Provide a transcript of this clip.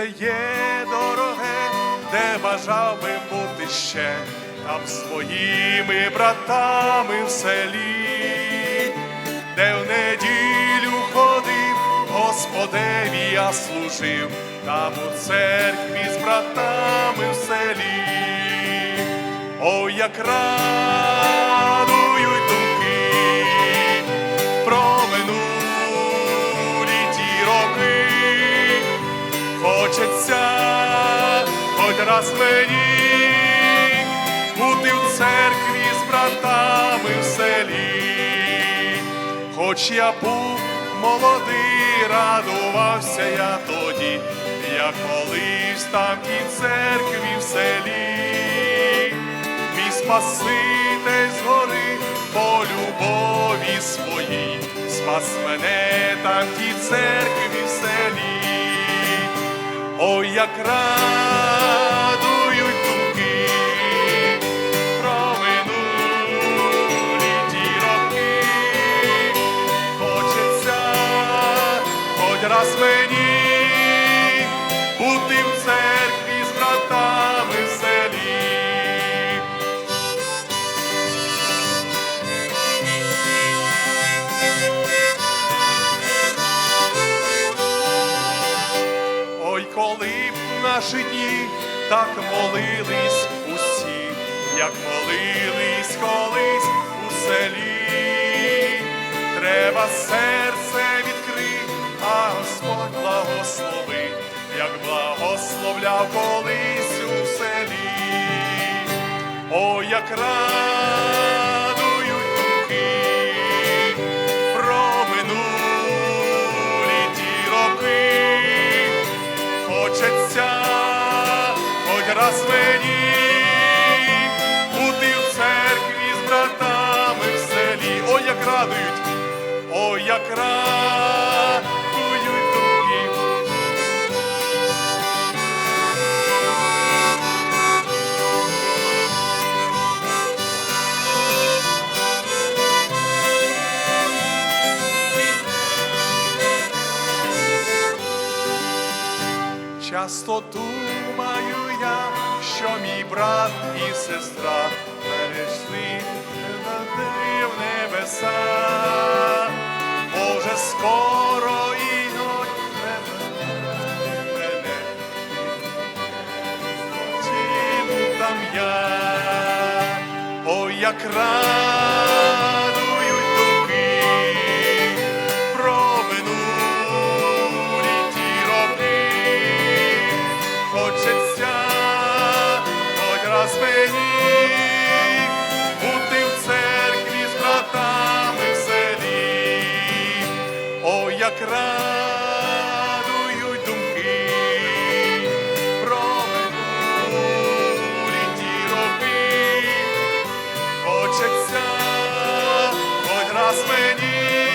місце є дороге, де бажав би бути ще там своїми братами в селі, де в неділю ходив, Господеві я служив, там у церкві з братами в селі. Ой, як радують раз мені бути в церкві з братами в селі. Хоч я був молодий, радувався я тоді, як колись там і церкві в селі. Мій Спаситель згори по любові своїй, спас мене там в церкві в селі. Ой, як радують раз мені бути в церкві з братами в селі. Ой, коли б наші дні так молились усі, як молились колись у селі, треба серце благословляв колись у селі. Ой, як радують думки про минулі ті роки. Хочеться хоч раз мені бути в церкві з братами в селі. Ой, як радують, ой, як радують Часто думаю я, що мій брат і сестра перейшли на в небеса, може скоро ідуть мене, Чим там я, ой, як радують радують думки, про минулі ті роки, хочеться хоч раз мені.